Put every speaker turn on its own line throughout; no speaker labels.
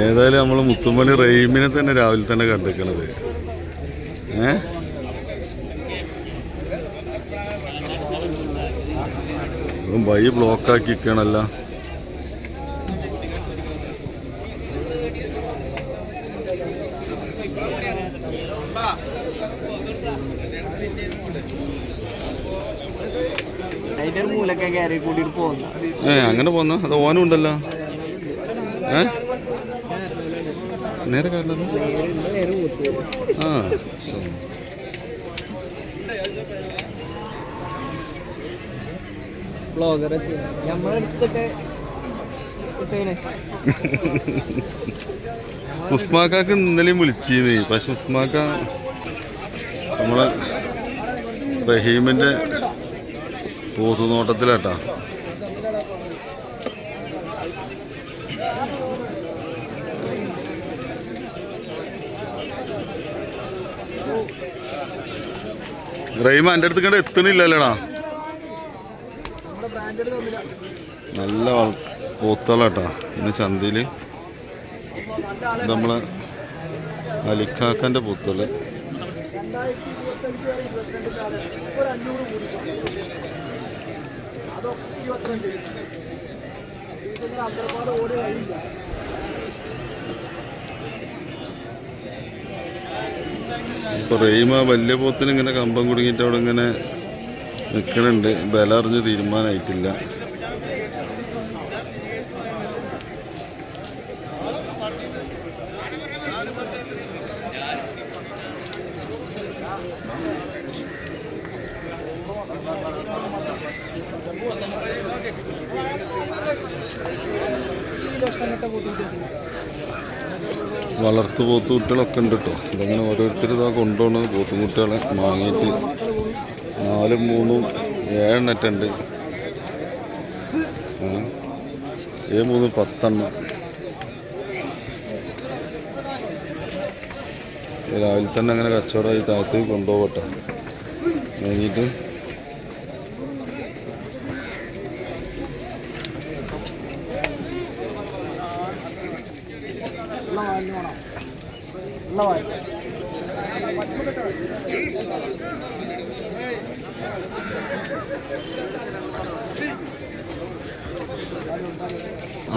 ഏതായാലും നമ്മൾ മുത്തുമണി റെയിമിനെ തന്നെ രാവിലെ തന്നെ കണ്ടിരിക്കണത്. ഏ? വൈ ബ്ലോക്കാക്കി നിൽക്കണല്ല
അതിന്റെ
ഏ അങ്ങനെ പോന്ന അത് ഓനും ഉണ്ടല്ലോ? ഏ? നേരെ കാരണല്ലോ ആ.
ബ്ലോഗർ നമ്മളെടുത്തിട്ട്
ഉസ്മാക്കാക്ക് ഇന്നലെയും വിളിച്ചിരുന്നേ പക്ഷെ ഉസ്മാക്ക നമ്മളെ റഹീമിന്റെ പോത്തുനോട്ടത്തിലാട്ടാ. റഹീമ എന്റെ അടുത്ത് കണ്ട് എത്തണില്ലല്ലേടാ നല്ല വള- പോത്തുകളാട്ടാ ഇന്ന് ഇപ്പൊ റെയിമ വലിയ പോത്തിന് ഇങ്ങനെ കമ്പം കുടുങ്ങിയിട്ട് അവിടെ ഇങ്ങനെ നിൽക്കണുണ്ട് ബല അറിഞ്ഞ് തീരുമാനമായിട്ടില്ല വളർത്തു പോത്തുകുട്ടികളൊക്കെ ഉണ്ട് കേട്ടോ. ഇതങ്ങനെ ഓരോരുത്തർ ഇതാ കൊണ്ടുപോകുന്നത് പോത്തുകുട്ടികളെ വാങ്ങിയിട്ട് നാലും മൂന്നും ഏഴെണ്ണറ്റുണ്ട് ഏ? മൂന്ന് പത്തെണ്ണം. രാവിലെ തന്നെ അങ്ങനെ കച്ചവടമായി താഴത്തേക്ക് കൊണ്ടുപോകട്ടെ. വാങ്ങിയിട്ട്
ഉള്ള വാലിന് വേണം വാൽ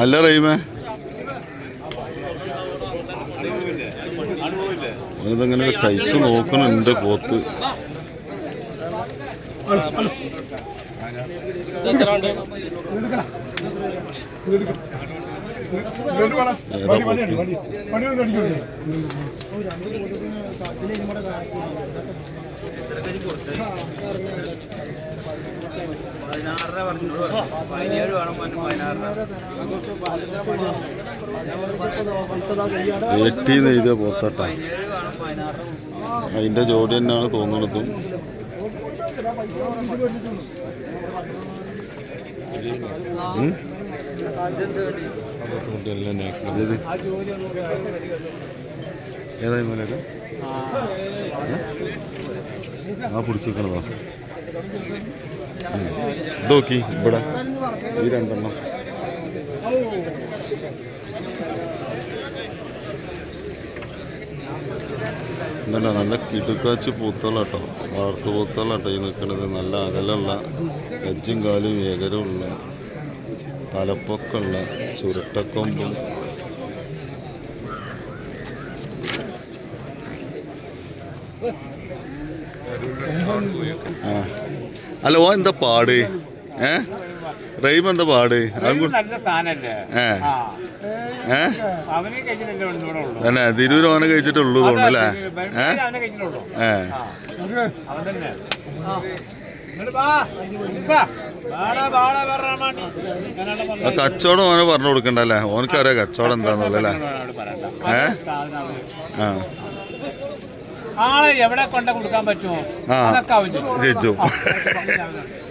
അല്ല റഹീമേ. അവനിതങ്ങനെ കഴിച്ചു നോക്കണുണ്ട് പോത്ത്. ഏറ്റി നെയ്ത പോത്തട്ട അതിന്റെ ജോഡി തന്നെയാണ് തോന്നുന്നതും ഉം? ഏതായി മോനൊക്കെ ആ പിടിച്ചിരിക്കണതോ ഇതോക്കി ഇവിടെ ഈ രണ്ടെണ്ണം എന്നല്ല നല്ല കിടുക്കാച്ച് പൂത്തളട്ടോ വളർത്തു പൂത്തളട്ടോ ഈ നിൽക്കുന്നത് നല്ല അകലുള്ള എജ്ജും കാലും ഏകരമുള്ള തലപ്പൊക്കമുള്ള ചുരുട്ടക്കൊമ്പും അല്ല ഓ എന്താ പാട്? ഏ? റെയിം എന്താ പാട്? ഏ.
ആ. അവനെ കഴിച്ചിട്ടുള്ളൂ തോന്നുന്നു അല്ലേ?
തന്നെ ഏ? ഏ. ആ. കച്ചവടം ഓനെ പറഞ്ഞു കൊടുക്കണ്ടല്ലേ? ഓനക്കറിയാം കച്ചവടം എന്താന്നുള്ളല്ലേ. ഏ? ആ.
ആളെ എവിടെ കൊണ്ട കൊടുക്കാൻ പറ്റുമോ?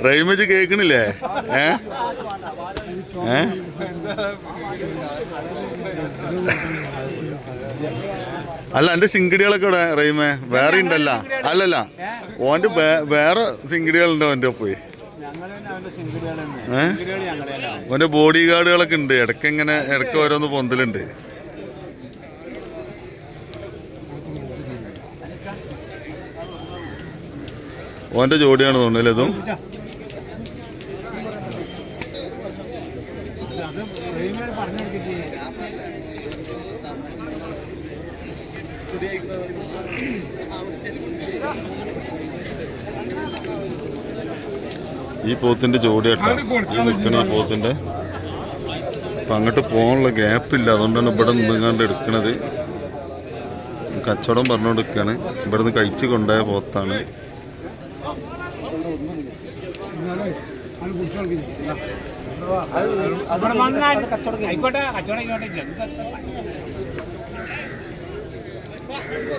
റെയിമച്ച് കേക്കണില്ലേ? ഏ? ഏ? അല്ല എന്റെ സിങ്കിടികളൊക്കെ ഇവിടെ റീമേ വേറെ ഉണ്ടല്ല. അല്ലല്ല ഓന്റെ വേറെ സിങ്കിടികളുണ്ടോ ഓന്റെ പോയി ഓന്റെ ബോഡി ഗാർഡുകളൊക്കെ ഉണ്ട്. ഇടയ്ക്ക് ഇങ്ങനെ ഇടയ്ക്ക് ഓരോന്ന് പൊന്തലുണ്ട്. ഓന്റെ ജോഡിയാണ് തോന്നുന്നല്ലേ ഇതും? ഈ പോത്തിന്റെ ജോഡി കേട്ടോ ഈ നിൽക്കണ ഈ പോത്തിന്റെ. അപ്പം അങ്ങോട്ട് പോകാനുള്ള ഗ്യാപ്പ് ഇല്ല. അതുകൊണ്ടാണ് ഇവിടെ നിന്നുകൊണ്ട് എടുക്കണത്. കച്ചവടം പറഞ്ഞുകൊണ്ട് നിൽക്കുകയാണ് ഇവിടെ നിന്ന് കഴിച്ച് കൊണ്ടുപോയ പോത്താണ്.
വന്നാൽ ആയിക്കോട്ടെ കച്ചവടം ഇങ്ങോട്ട് ഇല്ല.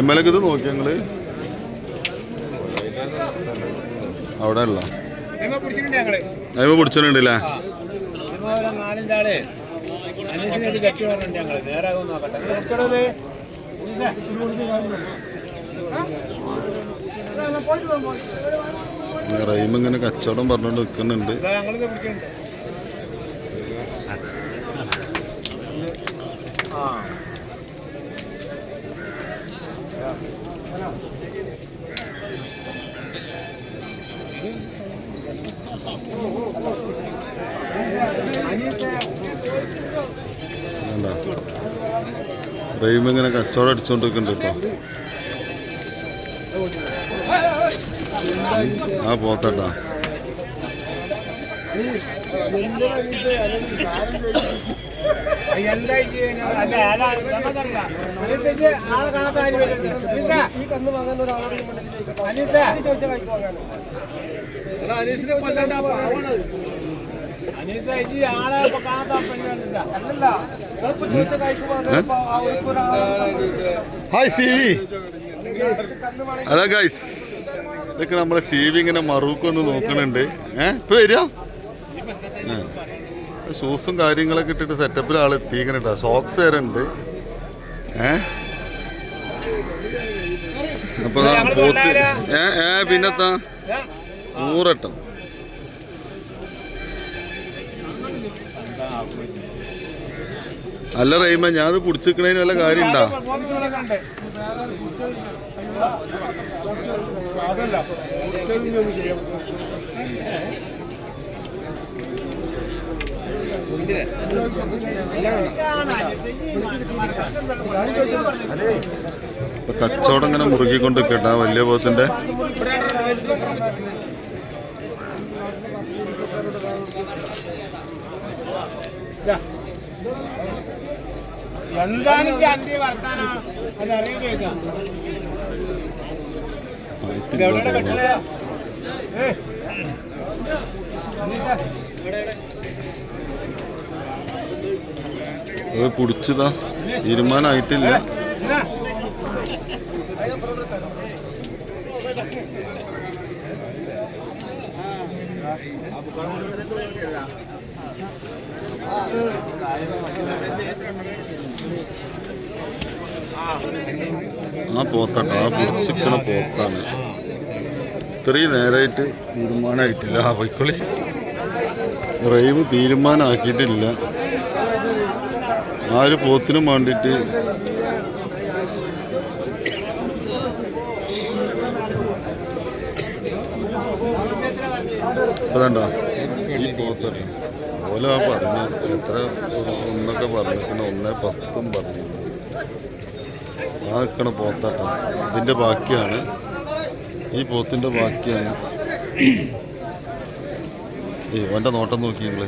എൽ
എക്ക് ഇത് നോക്കി ഞങ്ങൾ അവിടെ അല്ല
ഇമ്മ
അയ്മ പിടിച്ചിട്ടുണ്ടല്ലേ
ഇത്?
ഇങ്ങനെ കച്ചവടം പറഞ്ഞോണ്ട് നിൽക്കുന്നുണ്ട്
ആ
വാങ്ങുന്ന ഇങ്ങനെ കച്ചവടം അടിച്ചുകൊണ്ടിരിക്കുന്നുണ്ട് കേട്ടോ ആ പോത്തട്ടാ.
അനീസിനെ കൊല്ലാണ്ടാ അനീസ ഇജ്ജി ആളെ കാണാത്ത പെണ്ണുകളില്ല
അല്ലല്ല.
ഹായ് സി വി അതാ ഗൈസ് ഇതൊക്കെ നമ്മളെ സി വി ഇങ്ങനെ മറൂക്കൊന്ന് നോക്കണുണ്ട്. ഏഹ് ഇപ്പൊ വരിക? ഷൂസും കാര്യങ്ങളൊക്കെ ഇട്ടിട്ട് സെറ്റപ്പിൽ ആൾ എത്തിക്കണട്ടാ സോക്സ് വരെ ഉണ്ട് ഏ? അപ്പൊ പോത്ത് ഏ ഏ പിന്നെത്താ നൂറട്ടം അല്ല റഹീമ ഞാൻ അത് പിടിച്ചിക്കണതിന് വല്ല കാര്യം ഉണ്ടാ
അതല്ല
ഇപ്പൊ കച്ചവടം ഇങ്ങനെ മുറുകിക്കൊണ്ട് കേട്ടാ വലിയ പോത്തിന്റെ
എന്താണ് വർത്താനം? അത് അറിയില്ല ഇത് എവിടെ കെട്ടില്ല ഏ. അനീസ
അത് പിടിച്ചതാ. തീരുമാനമായിട്ടില്ല
ഇതാ
ആ പോത്തട്ട ആ പൂച്ചിക്കണ പോത്താണ്. ഇത്രയും നേരമായിട്ട് തീരുമാനമായിട്ടില്ല ആ പൊയ്ക്കൊളി. റൈവ് തീരുമാനമാക്കിയിട്ടില്ല ആ ഒരു പോത്തിനും വേണ്ടിയിട്ട് അതുണ്ടോ? ഈ പോത്തല്ല ഓല ആ പറഞ്ഞു എത്ര ഒന്നൊക്കെ പറഞ്ഞു പിന്നെ ഒന്നേ പത്തും പറഞ്ഞു. ആ നിൽക്കണ പോത്താട്ട. ഇതിന്റെ ബാക്കിയാണ്. ഈ പോത്തിന്റെ ബാക്കിയാണ്. ഏ ഓന്റെ നോട്ടം നോക്കി നിങ്ങൾ